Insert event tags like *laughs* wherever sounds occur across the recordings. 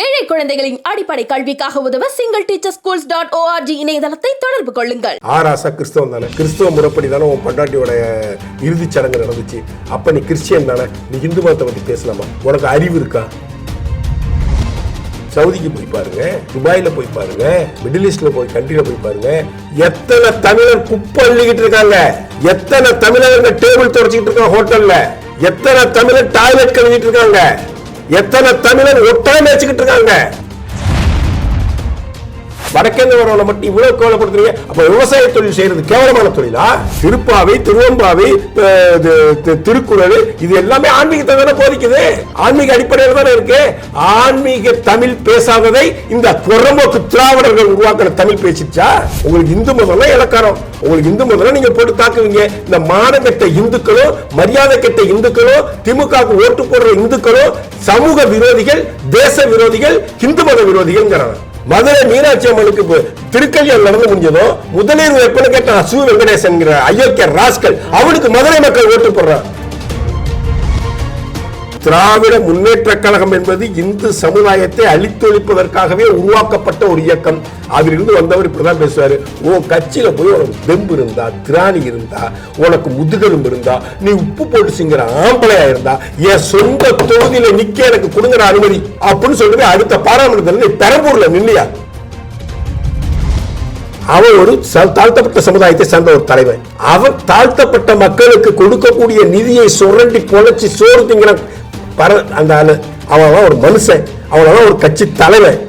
ஏழை குழந்தைகளின் அடிப்படை கல்விக்காக உதவ single teacher schools dot ORG இணையதளத்தை தொடர்பு கொள்ளுங்கள். ஆராசா கிறிஸ்தவம் தானே? கிறிஸ்தவ முறைப்படி தானே உன் பண்டாட்டியோட இறுதிச் சடங்கு நடந்துச்சு. அப்ப நீ கிறிஸ்டியன் தானே? நீ இந்து மதத்தை பத்தி பேசலாமா? உனக்கு அறிவு இருக்கா? சவுதிக்கு போய் பாருங்க துபாயில போய் பாருங்க மிடில் ஈஸ்ட்ல போய் கண்ட்ரில போய் பாருங்க. எத்தனை தமிழர் குப்பை அள்ளிக்கிட்டு இருக்காங்க? எத்தனை தமிழர்கள் டேபிள் தொடச்சிக்கிட்டு இருக்காங்க ஹோட்டல்ல எத்தனை தமிழர் டாய்லெட் கழுவிட்டு இருக்காங்க? எத்தனை தமிழன் ஒட்டாம வச்சுக்கிட்டு இருக்காங்க? வடக்கேந்து வரவனை மட்டும் இவ்வளவு கேவலப்படுத்துறீங்க அப்ப விவசாய தொழில் செய்யறது கேவலமான தொழிலா? திருப்பாவை திருவம்பாவை திருக்குறள் இது எல்லாமே ஆன்மீகத்தை தானே போதிக்குது? ஆன்மீக அடிப்படையில் தானே இருக்கு? ஆன்மீக தமிழ் பேசாததை இந்த குரம்போக்கு திராவிடர்கள் உருவாக்கின தமிழ் பேசிச்சா உங்களுக்கு இந்து மதம்னா இலக்காரம் உங்களுக்கு இந்து மதம் நீங்க போட்டு தாக்குவீங்க. இந்த மானகெட்ட இந்துக்களும் மரியாதை கெட்ட இந்துக்களும் திமுக ஓட்டு போடுற இந்துக்களும் சமூக விரோதிகள் தேச விரோதிகள் இந்து மத விரோதிகள்ங்கிறாங்க மதுரை மீனாட்சி அம்மனுக்கு திருக்கல்யாணம் நடந்து முடிஞ்சதும் முதலீடு எப்படி கேட்ட சு வெங்கடேசன் அயோக்கிய ராஸ்கல். அவனுக்கு மதுரை மக்கள் ஓட்டு போடுறான். திராவிட முன்னேற்ற கழகம் என்பது இந்து சமுதாயத்தை அழித்தொழிப்பதற்காகவே உருவாக்கப்பட்ட ஒரு இயக்கம். அதிலிருந்து வந்தவர் இப்படிதான் பேசுவாரு. உன் கட்சியில போய் உனக்கு தெம்பு இருந்தா திராணி இருந்தா உனக்கு முதுகெலும்பு இருந்தா நீ உப்பு போட்டு சிங்கிற ஆம்பளையா இருந்தா என் சொந்த தொகுதியில நிக்க எனக்கு கொடுங்கிற அனுமதி அப்படின்னு சொல்லிட்டு அடுத்த பாராளுமன்றத்தில் நீ பெரம்பூர்ல நில்லையா? அவன் ஒரு தாழ்த்தப்பட்ட சமுதாயத்தை சேர்ந்த ஒரு தலைவன். அவன் தாழ்த்தப்பட்ட மக்களுக்கு கொடுக்கக்கூடிய நிதியை சுரண்டி பொழைச்சி சோறு திங்கிற பர அந்த ஆள் அவன் ஒரு மனுஷன் அவனெல்லாம் ஒரு கட்சி தலைவன்.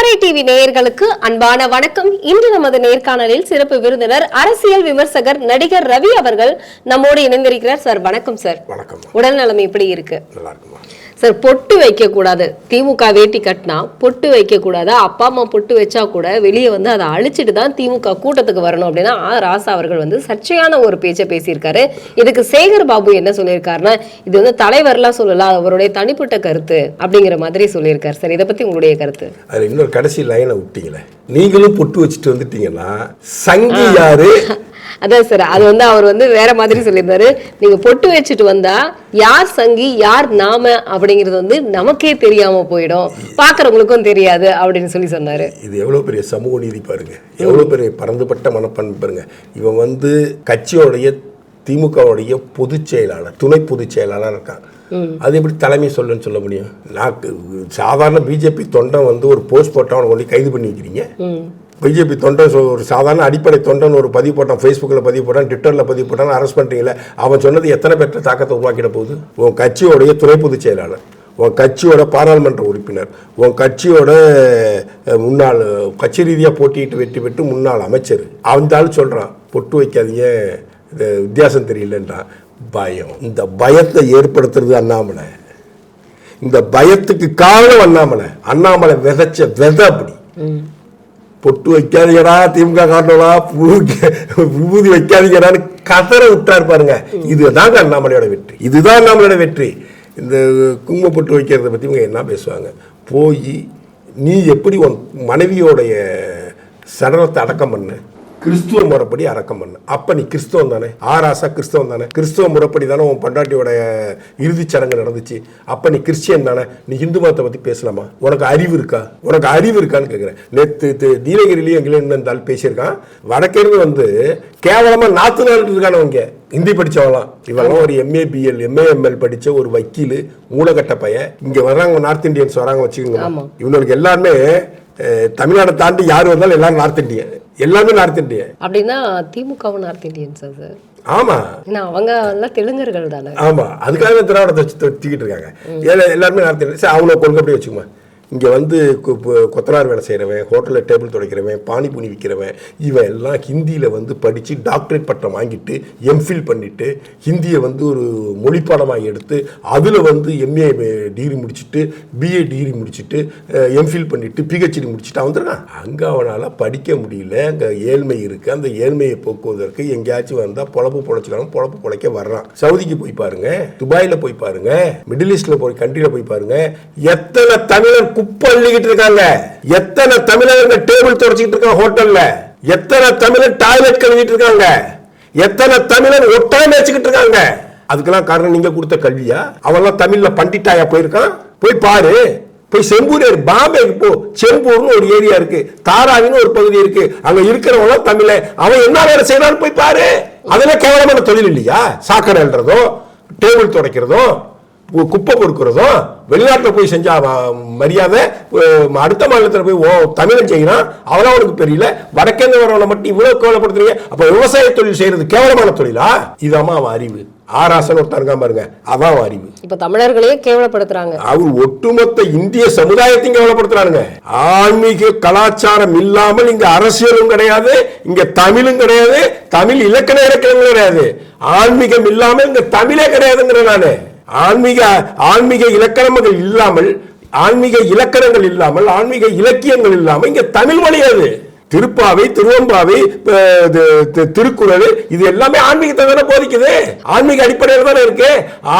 தாமரை டிவி நேயர்களுக்கு அன்பான வணக்கம். இன்று நமது நேர்காணலில் சிறப்பு விருந்தினர் அரசியல் விமர்சகர் நடிகர் ரவி அவர்கள் நம்மோடு இணைந்திருக்கிறார். சார் வணக்கம் சார். வணக்கம். உடல் நலம் எப்படி இருக்கு? சார் பொட்டு வைக்க கூடாது திமுக வேட்டி கட்டினா பொட்டு வைக்க கூடாது அப்பா அம்மா பொட்டு வச்சா கூட வெளியே வந்து அதை அழிச்சிட்டு தான் திமுக கூட்டத்துக்கு வரணும் அப்படின்னா ஆ ராசா அவர்கள் வந்து சர்ச்சையான ஒரு பேச்சை பேசியிருக்காரு. இதுக்கு சேகர் பாபு என்ன சொல்லியிருக்காருன்னா இது வந்து தலைவர்லாம் சொல்லலாம் அவருடைய தனிப்பட்ட கருத்து அப்படிங்கிற மாதிரி சொல்லியிருக்காரு. சார் இதை பத்தி உங்களுடைய கருத்து? அதுல இன்னொரு கடைசி லைனை விட்டீங்களே. நீங்களும் பொட்டு வச்சுட்டு வந்துட்டீங்கன்னா சங்கி யாரு? *laughs* அதான் சார் அது வந்து அவர் வந்து வேற மாதிரி சொல்லியிருந்தாரு. நீங்க பொட்டு வச்சுட்டு வந்தா யார் சங்கி யார் நாம அப்படிங்கிறது வந்து நமக்கே தெரியாம போயிடும். பாக்குறவங்களுக்கும் தெரியாது அப்படின்னு சொல்லி சொன்னாரு. இது எவ்வளோ பெரிய சமூக நீதி பாருங்க. எவ்வளோ பெரிய பறந்துபட்ட மனப்பண்பு பாருங்க. இவன் வந்து கட்சியோடைய திமுகவுடைய பொதுச் செயலாளர் துணை பொதுச் செயலாளர் இருக்கான். அது எப்படி தலைமை சொல்லுன்னு சொல்ல முடியும்? நான் சாதாரண பிஜேபி தொண்டன் வந்து ஒரு போஸ்ட் போட்டவனை கொண்டு கைது பண்ணி வைக்கிறீங்க. பிஜேபி தொண்டன் ஒரு சாதாரண அடிப்படை தொண்டன் ஒரு பதிவு போட்டான் ஃபேஸ்புக்கில் பதிவு போட்டான் ட்விட்டரில் பதிவு போட்டான் அரெஸ்ட் பண்ணுறீங்களே அவன் சொன்னது எத்தனை பேர்த்த தாக்கத்தை உருவாக்கிட போகுது? உன் கட்சியோடைய துணை பொதுச் செயலாளர் உன் கட்சியோட பாராளுமன்ற உறுப்பினர் உன் கட்சியோட முன்னாள் கட்சி ரீதியாக போட்டியிட்டு வெற்றி பெற்று முன்னாள் அமைச்சர். அந்த ஆள் சொல்கிறான் பொட்டு வைக்காதீங்க இது வித்தியாசம் தெரியலன்றான் பயம். இந்த பயத்தை ஏற்படுத்துறது அண்ணாமலை. இந்த பயத்துக்கு காரணம் அண்ணாமலை. அண்ணாமலை விதைச்ச விதை அப்படி. பொட்டு வைக்காதீங்கடா திமுக காரணம்டா விபூதி வைக்காதீங்கடான்னு கதற விட்டார் பாருங்க இதுதாங்க அண்ணாமலையோட வெற்றி இதுதான் அண்ணாமலையோட வெற்றி இந்த குங்கும பொட்டு வைக்கிறத பற்றி இவங்க என்ன பேசுவாங்க போய் நீ எப்படி உன் மனைவியோடைய சடலத்தை அடக்கம் பண்ண கிறிஸ்துவ முறைப்படி அடக்கம் பண்ண. அப்ப நீ கிறிஸ்தவம் தானே? ஆராசா கிறிஸ்தவம் தானே? கிறிஸ்துவ முறைப்படி தானே உன் பொண்டாட்டியோட இறுதிச் சடங்கு நடந்துச்சு. அப்ப நீ கிறிஸ்டியன் தானே? நீ இந்து மதத்தை பத்தி பேசலாமா? உனக்கு அறிவு இருக்கா? உனக்கு அறிவு இருக்கான்னு கேட்கிறேன் நேத்து தி- நீலகிரிலையும் எங்கேயும் இந்த ஆள் பேசியிருக்கான். வடக்கிருந்து வந்து கேவலமா நாத்து நாள் இருக்கானவங்க ஹிந்தி படிச்சவங்களாம் இவெல்லாம் ஒரு எம்ஏ பிஎல் எம்ஏஎம்எல் படிச்ச ஒரு வக்கீல் மூலகட்ட பையன். இங்க வர்றாங்க நார்த் இந்தியன்ஸ் வராங்க வச்சுக்கோங்க. இவங்களுக்கு எல்லாருமே தமிழ்நாடை தாண்டி யார் வந்தாலும் எல்லாரும் நார்த் இந்தியன் எல்லாமே நார்த் இந்தியன் அப்படின்னா திமுகவும் நார்த் இந்தியன்ஸா சார் ஆமா. ஏன்னா அவங்க எல்லாம் தெலுங்கர்கள் தானே. ஆமா. அதுக்காக திராவிடத்தை வச்சு தூக்கிட்டு இருக்காங்க. எல்லாருமே நார்த் இந்தியன் சரி அவ்வளோ கொள்கை அப்படியே வச்சுக்கோமா? இங்கே வந்து கொத்தனார் வேலை செய்கிறவன் ஹோட்டலில் டேபிள் துடைக்கிறவன் பானிபூனி விற்கிறவன் இவன் எல்லாம் ஹிந்தியில் வந்து படித்து டாக்டரேட் பட்டம் வாங்கிட்டு எம்ஃபில் பண்ணிவிட்டு ஹிந்தியை வந்து ஒரு மொழிப்பாடமாக எடுத்து அதில் வந்து எம்ஏ டிகிரி முடிச்சுட்டு பிஏ டிகிரி முடிச்சுட்டு எம்ஃபில் பண்ணிவிட்டு பிஹெச்டி முடிச்சுட்டு வந்துருக்கான் அங்கே அவனால் படிக்க முடியல. அங்கே ஏழ்மை இருக்குது அந்த ஏழ்மையை போக்குவதற்கு எங்கேயாச்சும் வந்தால் பொழப்பு பொழைச்சிக்கலாம் பொழப்பு பொழைக்க வர்றான். சவுதிக்கு போய் பாருங்கள் துபாயில் போய் பாருங்கள் மிடில் ஈஸ்டில் போய் கண்ட்ரியில் போய் பாருங்கள் எத்தனை தமிழர் குப்பை அள்ளிக்கிட்டு இருக்காங்க. எத்தனை தமிழர்கள் டேபிள் தொடச்சிக்கிட்டு இருக்காங்க ஹோட்டல்ல? எத்தனை தமிழர் டாய்லெட் கழுவிட்டு இருக்காங்க? எத்தனை தமிழர் ஒட்டாம வச்சுக்கிட்டு இருக்காங்க? அதுக்கெல்லாம் காரணம் நீங்க கொடுத்த கல்வியா? அவெல்லாம் தமிழ்ல பண்டிட்டாயா போயிருக்கான்? போய் பாரு. போய் செம்பூர் பாம்பேக்கு போ. செம்பூர்னு ஒரு ஏரியா இருக்கு. தாராவின்னு ஒரு பகுதி இருக்கு. அங்க இருக்கிறவங்க தமிழ. அவன் என்ன வேலை செய்யறான்னு போய் பாரு. அதெல்லாம் கேவலமான தொழில் இல்லையா? சாக்கடை டேபிள் துடைக்கிறதோ குப்பை பொறுக்கிறதும் வெளிநாட்டில் போய் செஞ்சா மரியாதை அடுத்த மாநிலத்தில் போய் ஓ தமிழன் செய்கிறான் அவனா உனக்கு தெரியல. வடக்கேந்து வரவனை மட்டும் இவ்வளவு கேவலப்படுத்துறீங்க. அப்ப விவசாய தொழில் செய்யறது கேவலமான தொழிலா? இதாம்மா அவன் அறிவு. ஆராசன் ஒருத்தன் இருக்கான் பாருங்க. அதான் அவன் அறிவு. இப்ப தமிழர்களையே கேவலப்படுத்துறாங்க. அவர் ஒட்டுமொத்த இந்திய சமுதாயத்தையும் கேவலப்படுத்துறானுங்க. ஆன்மீக கலாச்சாரம் இல்லாமல் இங்க அரசியலும் கிடையாது இங்க தமிழும் கிடையாது தமிழ் இலக்கண இலக்கணங்களும் கிடையாது. ஆன்மீகம் இல்லாமல் இங்க தமிழே கிடையாதுங்கிற நானு. ஆன்மீக ஆன்மீக இலக்கணங்கள் இல்லாமல் ஆன்மீக இலக்கணங்கள் இல்லாமல் ஆன்மீக இலக்கியங்கள் இல்லாமல் இங்க தமிழ் மொழி அது. திருப்பாவை திருவம்பாவை இது, திருக்குறள் இது எல்லாமே ஆன்மீகத்தை தானே போதிக்குது? ஆன்மீக அடிப்படையில் தானே இருக்கு?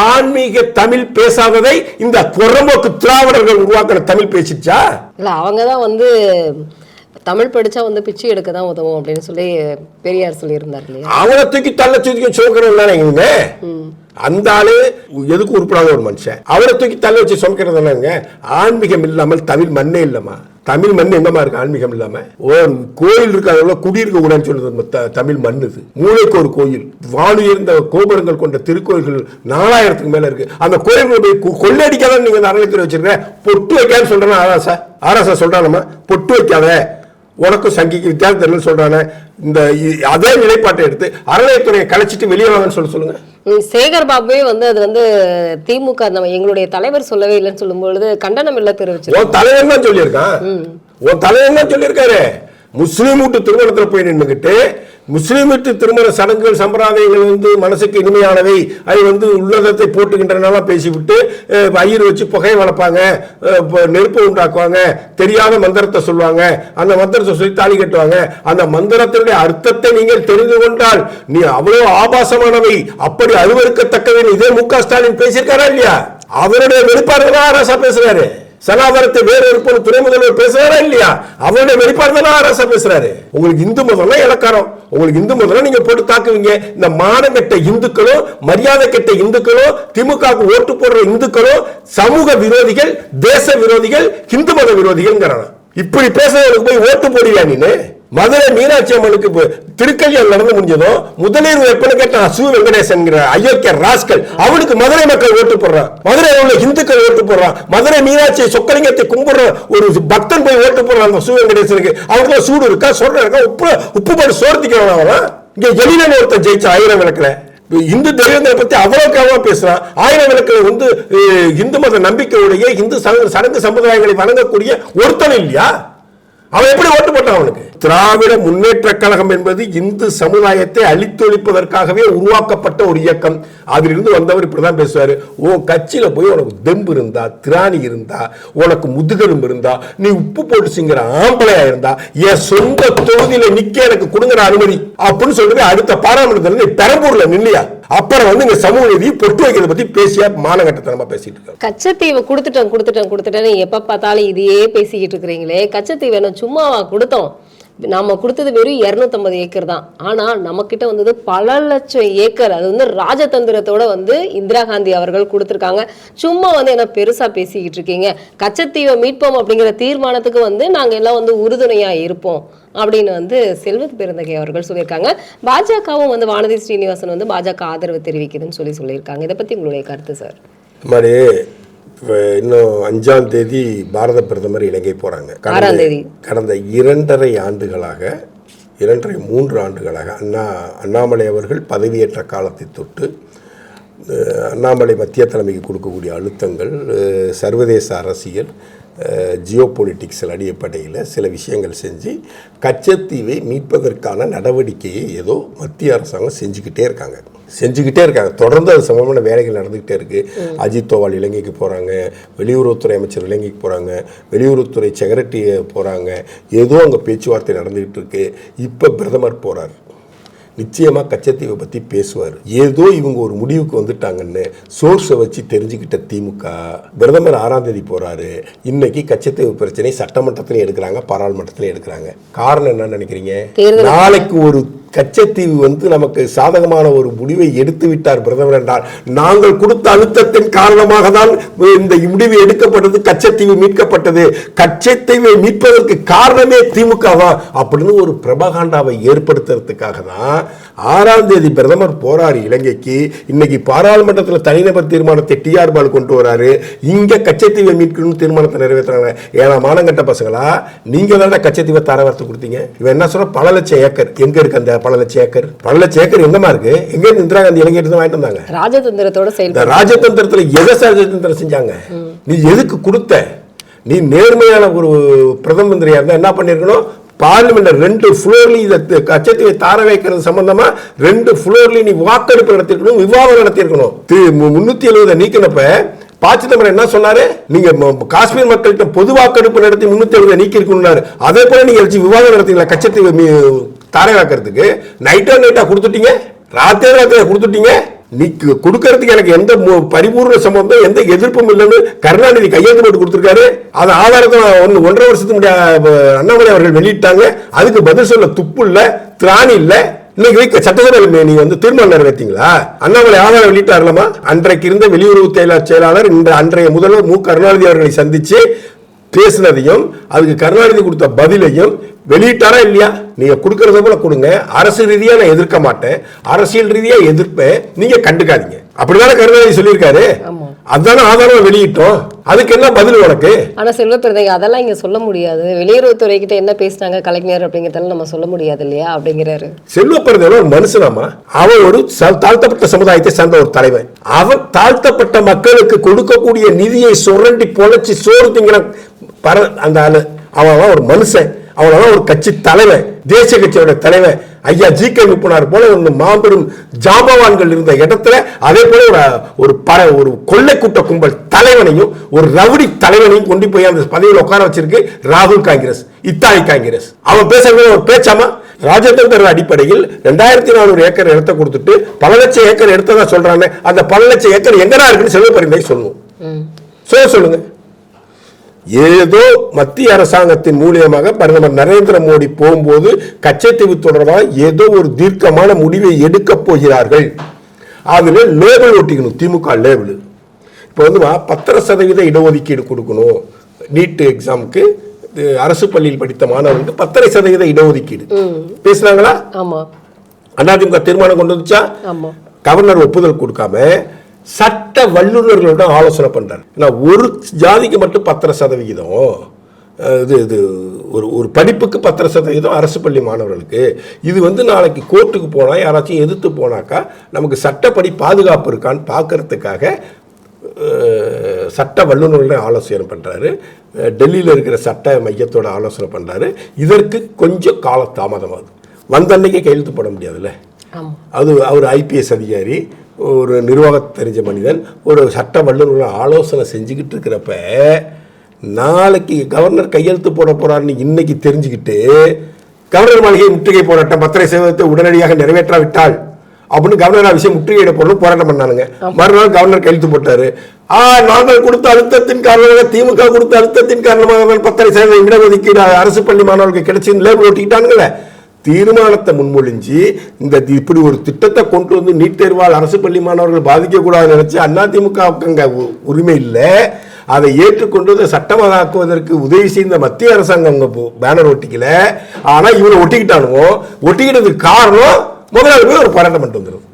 ஆன்மீக தமிழ் பேசாததை இந்த புறம்போக்கு திராவிடர்கள் உருவாக்கின தமிழ் பேசிச்சா? இல்ல அவங்க தான் வந்து தமிழ் படிச்சா வந்து பிச்சை எடுக்க தான் உதவும் அப்படின்னு சொல்லி பெரியார் சொல்லியிருந்தார் இல்லையா? அவனை தூக்கி தள்ள தூக்கி சுமக்கிறது தானே இவங்க? அந்த ஆளு எதுக்கு உருப்படாத ஒரு மனுஷன். அவரை தூக்கி தள்ள வச்சு சுமக்கிறது தானேங்க ஆன்மீகம் இல்லாமல் தமிழ் மண்ணே இல்லம்மா. தமிழ் மண் எங்கம்மா இருக்கு ஆன்மீகம் இல்லாம? ஒரு கோயில் இருக்காங்க குடியிருக்க கூடாதுன்னு சொல்லுது நம்ம த- தமிழ் மண் இது. மூளைக்கு ஒரு கோயில். வானுயர்ந்த கோபுரங்கள் கொண்ட திருக்கோயில்கள் நாலாயிரத்துக்கு மேல இருக்கு. அந்த கோயில்களை போய் கொள்ளையடிக்காதான் நீங்க இந்த அறநிலையத்துறை வச்சிருக்க பொட்டு வைக்கான்னு சொல்றேன் ஆராசா? ஆராசா சொல்றானம்மா பொட்டு வைக்காத. உனக்கும் சங்கிக்கு வித்தியாசம் தெரியல சொல்றானே. இந்த அதே நிலைப்பாட்டை எடுத்து அறநிலையத்துறையை கலைச்சிட்டு வெளியே வாங்கன்னு சொல்ல சொல்லுங்க. சேகர் பாபுவே வந்து அது வந்து திமுக நம்ம எங்களுடைய தலைவர் சொல்லவே இல்லைன்னு சொல்லும் பொழுது கண்டனம் இல்ல தெரிவிச்சு உன் தலைவன் தான் சொல்லியிருக்கான். உன் தலைவன் தான் சொல்லியிருக்காரு. முஸ்லீம் வீட்டு திருமணத்துல போய் நின்றுக்கிட்டு முஸ்லீம் வீட்டு திருமண சடங்குகள் சம்பிரதாயங்கள் வந்து மனசுக்கு இனிமையானவை. அது வந்து உள்ளதத்தை போட்டுக்கின்றனாலாம் பேசிவிட்டு வயிறு வச்சு புகையை வளர்ப்பாங்க நெருப்பு உண்டாக்குவாங்க தெரியாத மந்திரத்தை சொல்லுவாங்க அந்த மந்திரத்தை சொல்லி தாலி கட்டுவாங்க. அந்த மந்திரத்தினுடைய அர்த்தத்தை நீங்கள் தெரிந்து கொண்டால் நீ அவ்வளவு ஆபாசமானவை. அப்படி அலுவலுக்கத்தக்கவை இதே மு க ஸ்டாலின் பேசியிருக்காரா இல்லையா? அவருடைய வெளிப்பாடு தான் அரசா பேசுறாரு. சனாதனத்தை வேறு இருப்பது துணை முதல்வர் பேசுறாரா இல்லையா? அவருடைய வெளிப்பாடு தானே அரசா பேசுறாரு? உங்களுக்கு இந்து மதம்னா இலக்காரம் உங்களுக்கு இந்து மதம் நீங்க போட்டு தாக்குவீங்க. இந்த மானங்கெட்ட இந்துக்களும் மரியாதை கெட்ட இந்துக்களும் திமுகவுக்கு ஓட்டு போடுற இந்துக்களும் சமூக விரோதிகள் தேச விரோதிகள் இந்து மத விரோதிகள்ங்கிறான் இப்படி பேசுறவங்களுக்கு போய் ஓட்டு போடுவியா நீனு? மதுரை மீனாட்சி அம்மனுக்கு இப்ப திருக்கல்யாணம் நடந்து முடிஞ்சதும் முதலீர் எப்படி கேட்ட சு வெங்கடேசன் அயோக்கிய ராஸ்கல். அவனுக்கு மதுரை மக்கள் ஓட்டு போடுறான். மதுரையில் உள்ள இந்துக்கள் ஓட்டு போடுறான். மதுரை மீனாட்சி சொக்கலிங்கத்தை கும்பிடுற ஒரு பக்தன் போய் ஓட்டு போடுறான் அந்த சு வெங்கடேசனுக்கு. அவனுக்கு சூடு இருக்கா? சொல்ற இருக்கா? உப்பு உப்பு போட்டு சோர்த்திக்கிறான் அவன். இங்க எலினன் ஒருத்தன் ஜெயிச்ச ஆயிரம் விளக்குல. இந்து தெய்வங்களை பத்தி அவ்வளவு கேவலமா பேசுறான். ஆயிரம் விளக்குல வந்து இந்து மத நம்பிக்கையுடைய இந்து சடங்கு சடங்கு சம்பிரதாயங்களை வழங்கக்கூடிய ஒருத்தன் இல்லையா? அவன் எப்படி ஓட்டு போட்டான் அவனுக்கு? திராவிட முன்னேற்ற கழகம் என்பது இந்து சமுதாயத்தை அழித்தொழிப்பதற்காகவே உருவாக்கப்பட்ட ஒரு இயக்கம். அதிலிருந்து வந்தவர் இப்படிதான் பேசுவார். உன் கட்சியில போய் உனக்கு தெம்பு இருந்தா திராணி இருந்தா உனக்கு முதுகெலும்பு இருந்தா நீ உப்பு போட்டு சிங்கிற ஆம்பளையா இருந்தா என் சொந்த தொகுதியில நிக்க எனக்கு கொடுங்கிற அனுமதி அப்படின்னு சொல்லிட்டு அடுத்த பாராளுமன்றத்தில் பெரம்பூர்ல நில்லையா? அப்புறம் வந்து இந்த சமூக நீதி பொட்டு வைக்கிறத பத்தி பேசிய மானகட்டத்தனமா பேசிட்டு இருக்காங்க கச்சத்தீவை கொடுத்துட்டோம் கொடுத்துட்டோம் கொடுத்துட்டேன்னு எப்ப பார்த்தாலும் இதையே பேசிக்கிட்டு இருக்கிறீங்களே. கச்சத்தீவை சும்மாவா கொடுத்தோம். நாம கொடுத்தது வெறும் 250 ஏக்கர் தான். ஆனா நம்ம கிட்ட வந்தது பல லட்சம் ஏக்கர். அது வந்து ராஜதந்திரத்தோட வந்து இந்திரா காந்தி அவர்கள் கொடுத்துருக்காங்க. சும்மா வந்து என்ன பெருசா பேசிக்கிட்டு இருக்கீங்க? கச்சத்தீவை மீட்போம் அப்படிங்கிற தீர்மானத்துக்கு வந்து நாங்க எல்லாம் வந்து உறுதுணையா இருப்போம் அப்படின்னு வந்து செல்வத் பெருந்தகை அவர்கள் சொல்லியிருக்காங்க. பாஜகவும் வந்து வானதி ஸ்ரீனிவாசன் வந்து பாஜக ஆதரவு தெரிவிக்குதுன்னு சொல்லி சொல்லியிருக்காங்க. இதை பத்தி உங்களுடைய கருத்து சார்? மாதிரி இன்னும் அஞ்சாம் தேதி பாரத பிரதமர் இலங்கை போறாங்க ஆறாம் தேதி. கடந்த இரண்டரை ஆண்டுகளாக இரண்டரை மூன்று ஆண்டுகளாக அண்ணா அண்ணாமலை அவர்கள் பதவியேற்ற காலத்தை தொட்டு அண்ணாமலை மத்திய தலைமைக்கு கொடுக்கக்கூடிய அழுத்தங்கள் சர்வதேச அரசியல் ஜியோ பொலிட்டிக்ஸில் அடிப்படையில் சில விஷயங்கள் செஞ்சு கச்சத்தீவை மீட்பதற்கான நடவடிக்கையை ஏதோ மத்திய அரசாங்கம் செஞ்சுக்கிட்டே இருக்காங்க. செஞ்சுக்கிட்டே இருக்காங்க. தொடர்ந்து அது சம்பந்தமான வேலைகள் நடந்துக்கிட்டே இருக்கு. அஜித் தோவால் இலங்கைக்கு போகிறாங்க வெளியுறவுத்துறை அமைச்சர் இலங்கைக்கு போகிறாங்க வெளியுறவுத்துறை செக்ரட்டரி போகிறாங்க ஏதோ அங்கே பேச்சுவார்த்தை நடந்துக்கிட்டு இருக்கு. இப்போ பிரதமர் போகிறார் நிச்சயமாக கச்சத்தீவை பற்றி பேசுவார். ஏதோ இவங்க ஒரு முடிவுக்கு வந்துட்டாங்கன்னு சோர்ஸை வச்சு தெரிஞ்சுக்கிட்ட திமுக பிரதமர் ஆறாம் தேதி போகிறாரு இன்னைக்கு கச்சத்தீவு பிரச்சனை சட்டமன்றத்திலையும் எடுக்கிறாங்க பாராளுமன்றத்திலையும் எடுக்கிறாங்க. காரணம் என்ன நினைக்கிறீங்க? நாளைக்கு ஒரு கச்சத்தீவு வந்து நமக்கு சாதகமான ஒரு முடிவை எடுத்து விட்டார் பிரதமர் என்றால் நாங்கள் கொடுத்த அழுத்தத்தின் காரணமாக தான் இந்த முடிவு எடுக்கப்பட்டது கச்சத்தீவு மீட்கப்பட்டது. கச்சத்தீவை மீட்பதற்கு காரணமே திமுக தான் அப்படின்னு ஒரு பிரபகாண்டாவை ஏற்படுத்துறதுக்காக தான் ஆறாம் தேதி பிரதமர் போறாரு இலங்கைக்கு இன்னைக்கு பாராளுமன்றத்தில் தனிநபர் தீர்மானத்தை டிஆர் பால் கொண்டு வராரு. இங்க கச்சத்தீவை மீட்கணும்னு தீர்மானத்தை நிறைவேற்றுறாங்க ஏன்னா மானங்கட்ட பசங்களா? நீங்க தானே கச்சத்தீவை தரவரத்து கொடுத்தீங்க. இவன் என்ன சொல்ற? பல லட்சம் ஏக்கர். எங்க இருக்கு அந்த பல லட்சம் ஏக்கர்? பல லட்சம் ஏக்கர் எங்கம்மா இருக்கு? எங்க இருந்து இந்திரா காந்தி இலங்கை இருந்து வாங்கிட்டு வந்தாங்க. ராஜதந்திரத்தோட இந்த செயல்பட ராஜதந்திரத்துல எதை ராஜதந்திரம் செஞ்சாங்க? நீ எதுக்கு கொடுத்த? நீ நேர்மையான ஒரு பிரதம மந்திரியா இருந்தா என்ன பண்ணிருக்கணும்? பார்லிமெண்ட் ரெண்டு ஃப்ளோர்லையும் இதை த- கச்சத்தீவை தார வைக்கிறது சம்பந்தமா ரெண்டு ஃப்ளோர்லையும் நீ வாக்கெடுப்பு நடத்திருக்கணும் விவாதம் நடத்தியிருக்கணும் மு- முன்னூத்தி எழுபதை நீக்கினப்ப ப சிதம்பரம் என்ன சொன்னாரு? நீங்க காஷ்மீர் மக்கள்கிட்ட பொது வாக்கெடுப்பு நடத்தி முன்னூத்தி எழுபது நீக்கி இருக்கணும்னாரு அதே போல நீங்க வச்சு விவாதம் நடத்தீங்களா கச்சத்தீவை தாரை வாக்கிறதுக்கு நைட்டா நைட்டா கொடுத்துட்டீங்க? ராத்திரி ராத்திரி கொடுத்துட்டீங்க? நீ கொடுக்கறதுக்கு எனக்கு எந்த பரிபூர்ண சம்பந்தம் எந்த எதிர்ப்பும் இல்லைன்னு கருணாநிதி கையெழுத்து போட்டு கொடுத்துருக்காரு. அது ஆதாரத்தை ஒன்று ஒன்றரை வருஷத்துக்கு முன்னாடி அண்ணாமலை அவர்கள் வெளியிட்டாங்க. அதுக்கு பதில் சொல்ல துப்பு இல்லை திராணி இல்லை. இன்னைக்கு வைக்க சட்டசபையில் வந்து தீர்மானம் நிறைவேற்றீங்களா? அண்ணாமலை ஆதாரம் வெளியிட்டார்லமா? அன்றைக்கு இருந்த வெளியுறவு செயலாளர் இந்த அன்றைய முதல்வர் மு. கருணாநிதி அவர்களை சந்திச்சு பேசினதையும் அதுக்கு கருணாநிதி கொடுத்த பதிலையும் வெளியிட்டாரா இல்லையா? நீங்க கொடுக்கறத போல கொடுங்க. அரசு ரீதியா நான் எதிர்க்க மாட்டேன். அரசியல் ரீதியா எதிர்ப்பேன். நீங்க கண்டுக்காதீங்க. அப்படிதானே கருணாநிதி சொல்லியிருக்காரு. அதுதானே ஆதாரம் வெளியிட்டோம். அதுக்கு என்ன பதில் உனக்கு? ஆனா செல்வப்பிரதைங்க அதெல்லாம் இங்க சொல்ல முடியாது. வெளியுறவுத்துறை கிட்ட என்ன பேசினாங்க கலைஞர் அப்படிங்கறதெல்லாம் நம்ம சொல்ல முடியாது இல்லையா? அப்படிங்கிறாரு. செல்வப்பிரதமர் ஒரு மனுஷனாமா? அவன் ஒரு தாழ்த்தப்பட்ட சமுதாயத்தை சார்ந்த ஒரு தலைவன். அவன் தாழ்த்தப்பட்ட மக்களுக்கு கொடுக்கக்கூடிய நிதியை சுரண்டி பொழைச்சி சோறு திங்கிற பர அந்த ஆளு அவன் ஒரு மனுஷன். அவன் அவன் ஒரு கட்சி தலைவன் தேசிய கட்சியோட தலைவன். ஐயா ஜி கே முப்பனார் போல ஒன்று மாபெரும் ஜாம்பவான்கள் இருந்த இடத்துல அதே போல ஒரு ஒரு பர ஒரு கொள்ளை கூட்ட கும்பல் தலைவனையும் ஒரு ரவுடி தலைவனையும் கொண்டு போய் அந்த பதவியில் உட்கார வச்சிருக்கு ராகுல் காங்கிரஸ் இத்தாலி காங்கிரஸ். அவன் பேசுறது ஒரு பேச்சாமா? ராஜதந்திர அடிப்படையில் ரெண்டாயிரத்தி நானூறு ஏக்கர் இடத்த கொடுத்துட்டு பல லட்சம் ஏக்கர் எடுத்ததா சொல்றாங்க அந்த பல லட்சம் ஏக்கர் எங்கடா இருக்குன்னு செல்வப்பரிந்தை சொல்லணும் சொல்ல சொல்லுங்க. ஏதோ மத்திய அரசாங்கத்தின் மூலியமாக பிரதமர் நரேந்திர மோடி போகும்போது கச்சத்தீவு தொடர்பாக ஏதோ ஒரு தீர்க்கமான முடிவை எடுக்கப் போகிறார்கள். அதுல லேபிள் ஒட்டிக்கணும் திமுக லேபிள் இப்போ வந்து பத்தரை சதவீத இடஒதுக்கீடு கொடுக்கணும். நீட் எக்ஸாமுக்கு அரசு பள்ளியில் படித்த மாணவர்களுக்கு பத்தரை சதவீத இடஒதுக்கீடு. பேசுனாங்களா ஆமா. அதிமுக தீர்மானம் கொண்டு வந்துச்சா? கவர்னர் ஒப்புதல் கொடுக்காம சட்ட வல்லுநர்களோட ஆலோசனை ஏன்னா ஒரு ஜாதிக்கு மட்டும் பத்தரை சதவிகிதம் இது இது ஒரு ஒரு படிப்புக்கு பத்தரை சதவீதம் அரசு பள்ளி மாணவர்களுக்கு. இது வந்து நாளைக்கு கோர்ட்டுக்கு போனால் யாராச்சும் எதிர்த்து போனாக்கா நமக்கு சட்டப்படி பாதுகாப்பு இருக்கான்னு பார்க்கறதுக்காக சட்ட வல்லுநர்களோட ஆலோசனை பண்ணுறாரு டெல்லியில் இருக்கிற சட்ட மையத்தோட ஆலோசனை பண்ணுறாரு இதற்கு கொஞ்சம் கால தாமதமாகுது வந்த அன்னைக்கு கையெழுத்து போட முடியாதுல்ல? அது அவர் ஐபிஎஸ் அதிகாரி ஒரு நிர்வாகத்தை தெரிஞ்ச மனிதன் ஒரு சட்ட வல்லுநர் ஆலோசனை செஞ்சுக்கிட்டு இருக்கிறப்ப நாளைக்கு கவர்னர் கையெழுத்து போட போறாருன்னு இன்னைக்கு தெரிஞ்சுக்கிட்டு கவர்னர் மாளிகை முற்றுகை போராட்டம் பத்திரை சேவத்தை உடனடியாக நிறைவேற்றாவிட்டால் அப்படின்னு கவர்னர் ஆஃபீஸை முற்றுகையிட போறோம் போராட்டம் பண்ணானுங்க. மறுநாள் கவர்னர் கையெழுத்து போட்டாரு. ஆ நாங்கள் கொடுத்த அழுத்தத்தின் காரணமாக திமுக கொடுத்த அழுத்தத்தின் காரணமாக பத்தரை சதவீதம் இடஒதுக்கீடு அரசு பள்ளி மாணவர்களுக்கு கிடைச்சு லேபிள் ஒட்டிக்கிட்டானுங்களே. தீர்மானத்தை முன்மொழிஞ்சு இந்த தி- இப்படி ஒரு திட்டத்தை கொண்டு வந்து நீட் தேர்வால் அரசு பள்ளி மாணவர்கள் பாதிக்கக்கூடாதுன்னு நினைச்சு அதிமுகவுக்கு அங்க உ- உரிமை இல்லை. அதை ஏற்றுக்கொண்டு அதை சட்டமாக்குவதற்கு உதவி செய்த மத்திய அரசாங்கம் போ- பேனர் ஒட்டிக்கல. ஆனால் இவரை ஒட்டிக்கிட்டானுவோ? ஒட்டிக்கிட்டதுக்கு காரணம் முதலாளி போய் ஒரு போராட்டம் பண்ணிட்டு வந்துடும்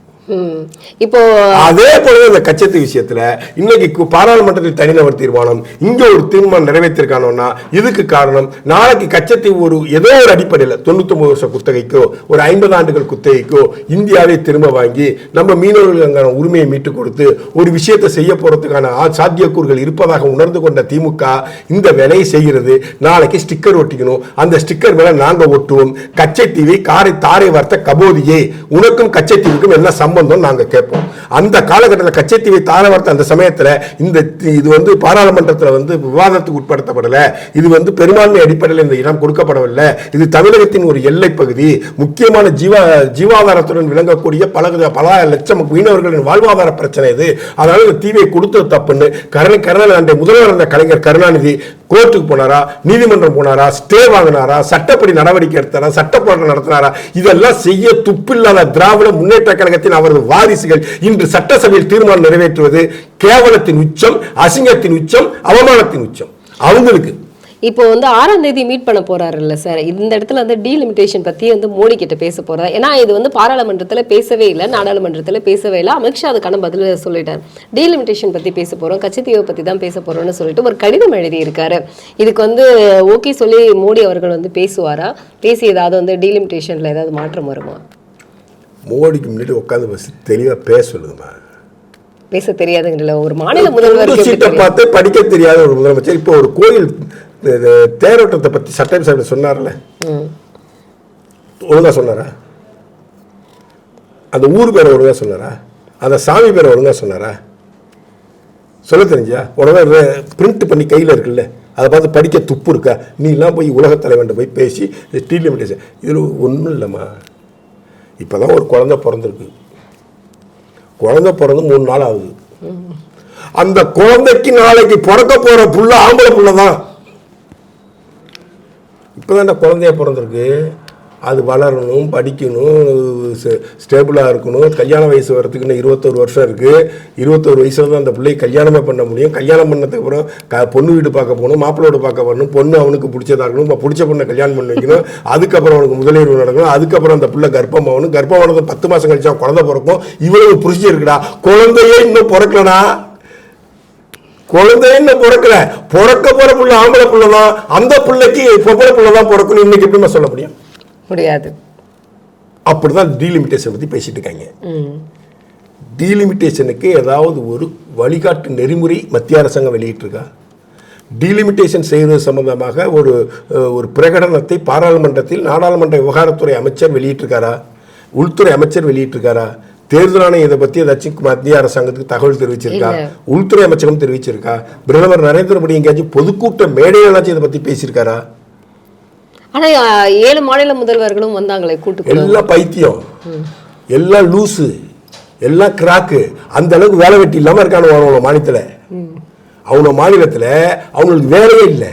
இப்போ அதே போல இந்த கச்சத்து விஷயத்துல இன்னைக்கு பாராளுமன்றத்தில் தனிநபர் தீர்மானம் இங்க ஒரு தீர்மானம் நிறைவேற்றிருக்கானோன்னா இதுக்கு காரணம் நாளைக்கு கச்சத்தை ஒரு ஏதோ ஒரு அடிப்படையில் தொண்ணூத்தொன்பது வருஷம் குத்தகைக்கோ ஒரு ஐம்பது ஆண்டுகள் குத்தகைக்கோ இந்தியாவை திரும்ப வாங்கி நம்ம மீனவர்களுக்கான உரிமையை மீட்டுக் கொடுத்து ஒரு விஷயத்தை செய்ய போறதுக்கான ஆ- சாத்தியக்கூறுகள் இருப்பதாக உணர்ந்து கொண்ட திமுக இந்த வேலையை செய்கிறது. நாளைக்கு ஸ்டிக்கர் ஒட்டிக்கணும். அந்த ஸ்டிக்கர் மேல நாங்க ஒட்டுவோம். கச்சத்தீவை காரை தாரை வார்த்த கபோதியே. உனக்கும் கச்சத்தீவுக்கும் என்ன சம்பந்தம்? சம்பந்தம் நாங்கள் கேட்போம். அந்த காலகட்டத்தில் கச்சத்தீவை தாரவர்த்த அந்த சமயத்தில் இந்த இது வந்து பாராளுமன்றத்தில் வந்து விவாதத்துக்கு உட்படுத்தப்படலை. இது வந்து பெரும்பான்மை அடிப்படையில் இந்த இடம் கொடுக்கப்படவில்லை. இது தமிழகத்தின் ஒரு எல்லை பகுதி. முக்கியமான ஜீவா ஜீவாதாரத்துடன் விளங்கக்கூடிய பல பல லட்சம் மீனவர்களின் வாழ்வாதார பிரச்சனை இது. அதனால இந்த தீவை கொடுத்தது தப்புன்னு கருணை கருணாநிதி முதல்வர் இருந்த கலைஞர் கருணாநிதி கோர்ட்டுக்கு போனாரா? நீதிமன்றம் போனாரா? ஸ்டே வாங்கினாரா? சட்டப்படி நடவடிக்கை எடுத்தாரா? சட்ட போராட்டம் நடத்தினாரா? இதெல்லாம் செய்ய துப்பில்லாத திராவிட முன்னேற்ற கழகத்தின் அவர் அவரது வாரிசுகள் இன்று சட்டசபையில் தீர்மானம் நிறைவேற்றுவது கேவலத்தின் உச்சம் அசிங்கத்தின் உச்சம் அவமானத்தின் உச்சம். அவங்களுக்கு இப்போ வந்து ஆறாம் தேதி மீட் பண்ண போறாருல்ல சார் இந்த இடத்துல வந்து டீலிமிட்டேஷன் பத்தி வந்து மோடி கிட்ட பேச போறாரு. ஏன்னா இது வந்து பாராளுமன்றத்துல பேசவே இல்லை நாடாளுமன்றத்துல பேசவே இல்லை. அமித்ஷா அதுக்கான பதில் சொல்லிட்டார். டீலிமிட்டேஷன் பத்தி பேச போறோம் கச்சத்தீவை பத்தி தான் பேச போறோம்னு சொல்லிட்டு ஒரு கடிதம் எழுதி இருக்காரு இதுக்கு வந்து ஓகே சொல்லி மோடி அவர்கள் வந்து பேசுவாரா? பேசி ஏதாவது வந்து டீலிமிட்டேஷன்ல ஏதாவது மாற்றம் வருமா? மோடிக்கு முன்னாடி உட்காந்து பஸ் தெளிவாக பேச சொல்லுங்கம்மா பேச தெரியாதுங்கல ஒரு மாநில எப்படி சீட்டை? பார்த்து படிக்க தெரியாத ஒரு முதலமைச்சர். இப்போ ஒரு கோயில் தேரோட்டத்தை பற்றி சட்டசபை சொன்னார்ல. ம். ஒழுங்கா சொன்னாரா? அந்த ஊர் பேரை ஒழுங்கா சொன்னாரா? அந்த சாமி பேரை ஒழுங்கா சொன்னாரா? சொல்ல தெரிஞ்சா உடனே பிரிண்ட் பண்ணி கையில் இருக்குல்ல அதை பார்த்து படிக்க துப்பு இருக்கா? நீ எல்லாம் போய் உலகத் தலைவன்ட்ட போய் பேசி டீலிமிட்டேஷன் இதில் ஒன்றும் இல்லைம்மா. இப்போ தான் ஒரு குழந்தை பிறந்திருக்கு. குழந்தை பிறந்து மூணு நாள் ஆகுது. அந்த குழந்தைக்கு நாளைக்கு பிறக்க போகிற புள்ள ஆம்பளை புள்ள தான் இப்போ குழந்தைய பிறந்திருக்கு. அது வளரணும் படிக்கணும் ஸ்டேபிளாக இருக்கணும். கல்யாண வயசு வரத்துக்கு இன்னும் இருபத்தோரு வருஷம் இருக்குது இருபத்தோரு வயசில் தான் அந்த பிள்ளையை கல்யாணமே பண்ண முடியும். கல்யாணம் பண்ணதுக்கப்புறம் க பொண்ணு வீடு பார்க்க போகணும் மாப்பிள்ளை வீடு பார்க்க வரணும் பொண்ணு அவனுக்கு பிடிச்சதா இருக்கணும் இப்ப பிடிச்ச பொண்ணை கல்யாணம் பண்ணி வைக்கணும். அதுக்கப்புறம் அவனுக்கு முதலீடு நடக்கணும். அதுக்கப்புறம் அந்த பிள்ளை கர்ப்பம் ஆகணும். கர்ப்பம் ஆனது பத்து மாதம் கழிச்சா குழந்தை பிறக்கும். இவ்வளவு புரிச்சு இருக்குடா. குழந்தையே இன்னும் பிறக்கலடா. குழந்தையே இன்னும் பிறக்கல. பிறக்க போற பிள்ளை ஆம்பளை பிள்ளை தான் அந்த பிள்ளைக்கு பொம்பளை பிள்ளை தான் பிறக்கணும். இன்னைக்கு எப்படிமா சொல்ல முடியும்? முடியாது. அப்படிதான் டீலிமிட்டேஷன் பத்தி பேசிட்டு இருக்காங்க. டீலிமிட்டேஷனுக்கு ஏதாவது ஒரு வழிகாட்டு நெறிமுறை மத்திய அரசாங்கம் வெளியிட்டிருக்கா? டீலிமிட்டேஷன் செய்வது சம்பந்தமாக ஒரு ஒரு பிரகடனத்தை பாராளுமன்றத்தில் நாடாளுமன்ற விவகாரத்துறை அமைச்சர் வெளியிட்டிருக்காரா? உள்துறை அமைச்சர் வெளியிட்டிருக்காரா? தேர்தல் ஆணையம் இதை பத்தி ஏதாச்சும் மத்திய அரசாங்கத்துக்கு தகவல் தெரிவிச்சிருக்கா. உள்துறை அமைச்சகம் தெரிவிச்சிருக்கா? பிரதமர் நரேந்திர மோடி எங்கேயாச்சும் பொதுக்கூட்ட மேடையிலாச்சும் இதை பத்தி பேசியிருக்காரா? ஆனா ஏழு மாநில முதல்வர்களும் வந்தாங்களே கூட்டு எல்லாம் பைத்தியம். எல்லாம் லூசு எல்லாம் கிராக்கு அந்த அளவுக்கு வேலை வெட்டி இல்லாம இருக்கானு அவங்களோட மாநிலத்தில். அவங்க மாநிலத்தில் அவங்களுக்கு வேலையே இல்லை.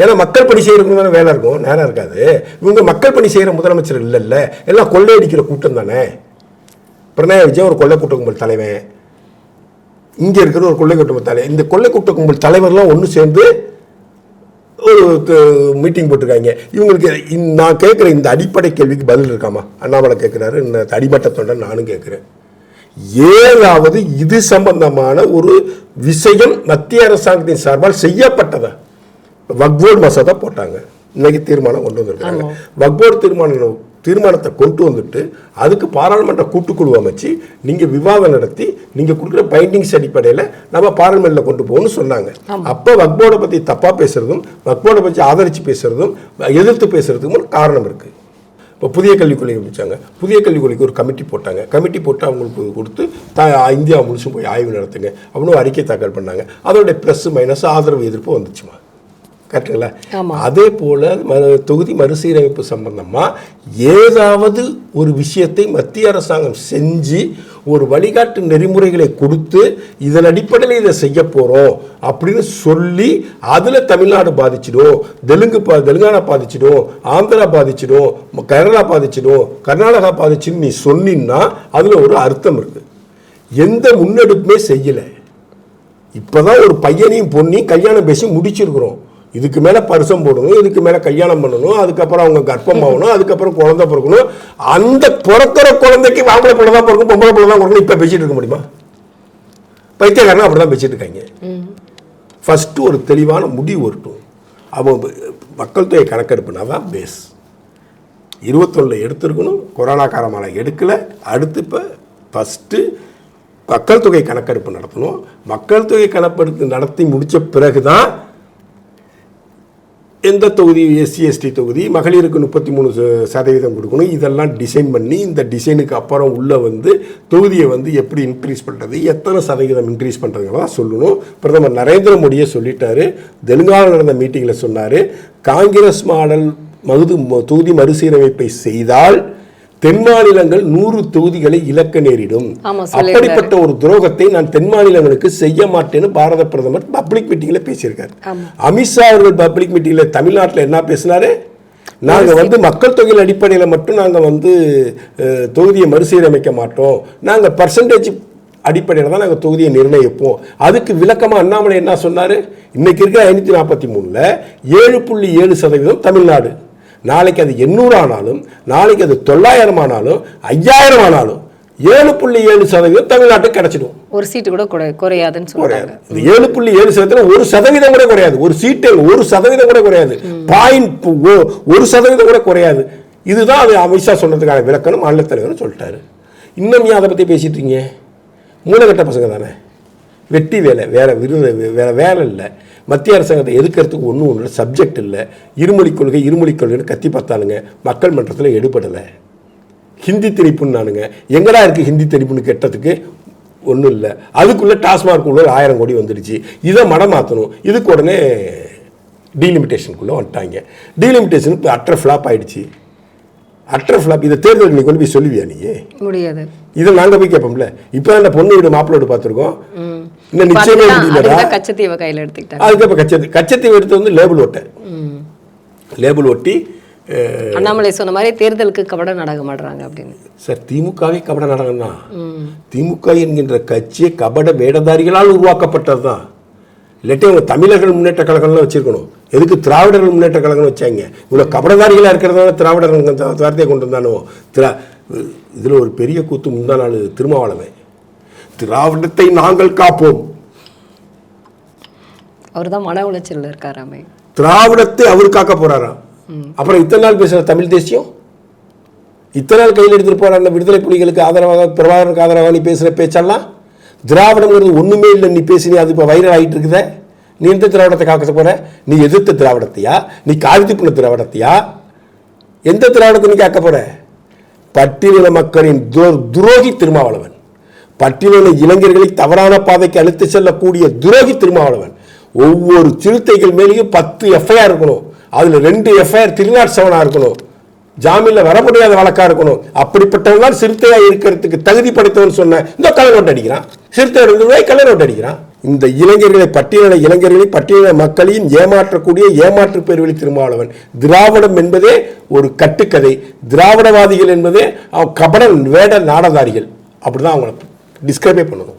ஏன்னா மக்கள் பணி செய்யறதுக்கு தானே வேலை இருக்கும் நேரம் இருக்காது. இவங்க மக்கள் பணி செய்யற முதலமைச்சர் இல்லைல்ல. எல்லாம் கொள்ளையடிக்கிற கூட்டம் தானே. பிரணய விஜய் ஒரு கொள்ளை கூட்ட கும்பல் தலைவன். இங்கே இருக்கிற ஒரு கொள்ளை கூட்ட கும்பல் தலைவன். இந்த கொள்ளை கூட்ட கும்பல் தலைவர்லாம் ஒன்று சேர்ந்து ஒரு மீட்டிங் போட்டிருக்காங்க. இவங்களுக்கு நான் கேட்குற இந்த அடிப்படை கேள்விக்கு பதில் இருக்காமா? அண்ணாமலை கேட்குறாரு இந்த அடிமட்ட தொண்டன் நானும் கேட்குறேன். ஏதாவது இது சம்பந்தமான ஒரு விஷயம் மத்திய அரசாங்கத்தின் சார்பால் செய்யப்பட்டதா? வக்போர்டு மசோதா போட்டாங்க. இன்னைக்கு தீர்மானம் கொண்டு வந்திருக்காங்க வக்போர்டு தீர்மானம் தீர்மானத்தை கொண்டு வந்துட்டு அதுக்கு பாராளுமன்ற கூட்டுக்குழு அமைச்சு நீங்க விவாதம் நடத்தி நீங்க கொடுக்குற பைண்டிங்ஸ் அடிப்படையில் நம்ம பாராளுமன்றில் கொண்டு போகணும்னு சொன்னாங்க. அப்போ வக்போர்டை பத்தி தப்பா பேசுறதும் வக்போர்டை பற்றி ஆதரிச்சு பேசுறதும் எதிர்த்து பேசுறதுக்கும் ஒரு காரணம் இருக்கு. இப்போ புதிய கல்விக் கொள்கை வச்சாங்க புதிய கல்விக் கொள்கைக்கு ஒரு கமிட்டி போட்டாங்க. கமிட்டி போட்டு அவங்களுக்கு கொடுத்து த இந்தியா முழுசும் போய் ஆய்வு நடத்துங்க. அப்படின்னு ஒரு அறிக்கை தாக்கல் பண்ணாங்க. அதோட ப்ளஸ் மைனஸ் ஆதரவு எதிர்ப்பு வந்துச்சுமா? கரெக்டுங்களா. அதே போல தொகுதி மறுசீரமைப்பு சம்பந்தமா ஏதாவது ஒரு விஷயத்தை மத்திய அரசாங்கம் செஞ்சு ஒரு வழிகாட்டு நெறிமுறைகளை கொடுத்து இதன் அடிப்படையில் இதை செய்ய போறோம் அப்படின்னு சொல்லி அதுல தமிழ்நாடு பாதிச்சிடும் தெலுங்கு பா தெலுங்கானா பாதிச்சிடும் ஆந்திரா பாதிச்சிடும் கேரளா பாதிச்சிடும் கர்நாடகா பாதிச்சிடும் நீ சொன்னீன்னா அதுல ஒரு அர்த்தம் இருக்கு. எந்த முன்னெடுப்புமே செய்யலை. இப்பதான் ஒரு பையனையும் பொண்ணையும் கல்யாணம் பேசி முடிச்சிருக்கிறோம். இதுக்கு மேலே பரிசம் போடணும் இதுக்கு மேலே கல்யாணம் பண்ணணும் அதுக்கப்புறம் அவங்க கர்ப்பம் ஆகணும் அதுக்கப்புறம் குழந்தை பிறக்கணும். அந்த பிறக்கிற குழந்தைக்கு ஆம்பளை பிள்ளை தான் பிறக்கும் பொம்பளை பிள்ளை தான் கொடுக்கணும் இப்போ பேசிகிட்டு இருக்க முடியுமா? பைத்தியக்காரன் அப்படி தான் பேசிகிட்டு இருக்காங்க. ஃபஸ்ட்டு ஒரு தெளிவான முடிவு வரட்டும் அவங்க மக்கள் தொகை கணக்கெடுப்புனா தான் பேஸ் இருபத்தொன்னில் எடுத்திருக்கணும் கொரோனா காலமான எடுக்கலை. அடுத்து இப்போ ஃபஸ்ட்டு மக்கள் தொகை கணக்கெடுப்பு நடத்தணும். மக்கள் தொகை கணக்கெடுப்பு நடத்தி முடித்த பிறகு தான் எந்த தொகுதி? எஸ்சி எஸ்டி தொகுதி. மகளிருக்கு முப்பத்தி மூணு சதவீதம் கொடுக்கணும். இதெல்லாம் டிசைன் பண்ணி இந்த டிசைனுக்கு அப்புறம் உள்ளே வந்து தொகுதியை வந்து எப்படி இன்க்ரீஸ் பண்ணுறது எத்தனை சதவீதம் இன்க்ரீஸ் பண்ணுறதுலாம் சொல்லணும். பிரதமர் நரேந்திர மோடியே சொல்லிட்டாரு. தெலுங்கானா நடந்த மீட்டிங்கில் சொன்னார். காங்கிரஸ் மாடல் மகுது தொகுதி மறுசீரமைப்பை செய்தால் தென் மாநிலங்கள் நூறு தொகுதிகளை இழக்க நேரிடும். அப்படிப்பட்ட ஒரு துரோகத்தை நான் தென் மாநிலங்களுக்கு செய்ய மாட்டேன்னு பாரத பிரதமர் பப்ளிக் மீட்டிங்ல பேசியிருக்காரு. அமித்ஷா அவர்கள் பப்ளிக் மீட்டிங்ல தமிழ்நாட்டில் என்ன பேசினாரு? நாங்க வந்து மக்கள் தொகையின் அடிப்படையில் மட்டும் நாங்க வந்து தொகுதியை மறுசீரமைக்க மாட்டோம். நாங்க பர்சன்டேஜ் அடிப்படையில் தான் நாங்கள் தொகுதியை நிர்ணயிப்போம். அதுக்கு விளக்கமாக அண்ணாமலை என்ன சொன்னார்? இன்னைக்கு இருக்கிற ஐநூற்றி நாற்பத்தி மூணில் ஏழு புள்ளி ஏழு சதவீதம் தமிழ்நாடு. நாளைக்கு அது எண்ணூறு ஆனாலும் நாளைக்கு அது தொள்ளாயிரம் ஆனாலும் ஐயாயிரம் ஆனாலும் ஏழு புள்ளி ஏழு சதவீதம் தமிழ்நாட்டுக்கு கிடைச்சிடும். ஒரு சீட்டு கூட குறை- குறையாதுன்னு சொல்றாங்க. இந்த ஏழு புள்ளி ஏழு சதவீதம் ஒரு சதவீதம் கூட குறையாது. ஒரு சீட்டு ஒரு சதவீதம் கூட குறையாது. பாயிண்ட் ஒரு சதவீதம் கூட குறையாது. இதுதான் அது அமித்ஷா சொன்னதுக்கான விளக்கணும் மாநில தலைவர்னு சொல்லிட்டாரு. இன்னும் ஏன் அதை பற்றி பேசிட்டு இருக்கீங்க? மூலகட்ட பசங்க தானே. வெட்டி வேலை வேற விருது வேற வேலை இல்லை. மத்திய அரசாங்கத்தை எதுக்கிறதுக்கு ஒன்றும் ஒன்று சப்ஜெக்ட் இல்லை. இருமொழி கொள்கை இருமொழி கொள்கைன்னு கத்தி பார்த்தானுங்க. மக்கள் மன்றத்தில் எடுபடலை. ஹிந்தி திணிப்புன்னானுங்க. எங்கடா இருக்கு ஹிந்தி திணிப்புன்னு கெட்டதுக்கு ஒன்றும் இல்லை. அதுக்குள்ளே டாஸ்மார்க் உள்ள ஆயிரம் கோடி வந்துடுச்சு. இதை மடமாற்றணும் இதுக்கு உடனே டீலிமிட்டேஷனுக்குள்ளே வந்துட்டாங்க. டீலிமிட்டேஷன் இப்போ அட்ர ஃப்ளாப் ஆயிடுச்சு. அட்ர ஃப்ளாப் இதை தேர்தல் நீ கொண்டு போய் சொல்லுவியா நீ முடியாது. இதை நாங்கள் போய் கேட்போம்ல. இப்போ அந்த பொண்ணு வீடு மாப்பிள்ளை வீடு பார்த்துருக்கோம். இன்னும் நிச்சயமே முடியலடா. கச்சத்தீவை கையில எடுத்துக்கிட்டாங்க. அதுக்கப்புறம் கச்சத்தி கச்சத்தீவு எடுத்து வந்து லேபிள் ஒட்ட. லேபிள் ஒட்டி அண்ணாமலை சொன்ன மாதிரி தேர்தலுக்கு கபட நாடகம் ஆடுறாங்க அப்படின்னு. சார் திமுகவே கபட நாடகம் தான் திமுக என்கின்ற கட்சி கபட வேடதாரிகளால் உருவாக்கப்பட்டது தான். இல்லாட்டி அவங்க தமிழர்கள் முன்னேற்ற கழகம்லாம் வச்சிருக்கணும். எதுக்கு திராவிடர்கள் முன்னேற்ற கழகம்னு வச்சாங்க? இவ்வளோ கபடதாரிகளாக இருக்கிறதால திராவிடர்கள் வார்த்தையை கொண்டு வந்தானோ திரா இதில் ஒரு பெரிய கூத்து முந்தா நாள் திருமாவளவன். திராவிடத்தை நாங்கள் காப்போம். அவர் தான் மன உளைச்சல்ல இருக்காராமே. திராவிடத்தை அவர் காக்க போறாராம் அப்புறம் இத்தனை நாள் பேசுற தமிழ் தேசியம்? இத்தனை நாள் கையில் எடுத்துட்டு போற அந்த விடுதலை புலிகளுக்கு ஆதரவாக பிரபாகரனுக்கு ஆதரவாக நீ பேசுற பேச்செல்லாம் திராவிடங்கிறது ஒண்ணுமே இல்லை நீ பேசி நீ அது இப்போ வைரல் ஆகிட்டு இருக்குதே. நீ எந்த திராவிடத்தை காக்க போற? நீ எதிர்த்த திராவிடத்தையா? நீ காவிரி பண்ண திராவிடத்தையா? எந்த திராவிடத்தை நீ காக்க போற? பட்டியலின மக்களின் துரோ- துரோகி திருமாவளவன். பட்டியலின இளைஞர்களை தவறான பாதைக்கு அழுத்து செல்லக்கூடிய துரோகி திருமாவளவன் ஒவ்வொரு சிறுத்தைகள் மேலேயும் பத்து எஃப்ஐஆர் இருக்கணும். அதில் ரெண்டு எஃப்ஐஆர் திருநாட் செவனாக இருக்கணும். ஜாமீனில் வர முடியாத வழக்காக இருக்கணும். அப்படிப்பட்டவன் தான் சிறுத்தையாக இருக்கிறதுக்கு தகுதி படைத்தவன் சொன்ன இந்த கலை நோட்டு அடிக்கிறான். சிறுத்தை இருந்து கலை நோட்டு அடிக்கிறான். இந்த இளைஞர்களை பட்டியலின இளைஞர்களை பட்டியலின மக்களையும் ஏமாற்றக்கூடிய ஏமாற்று பேர்வழி திருமாவளவன் திராவிடம் என்பதே ஒரு கட்டுக்கதை. திராவிடவாதிகள் என்பதே அவன் கபடன் வேட நாடதாரிகள். அப்படிதான் அவங்கள டிஸ்கிரைபே பண்ணணும்.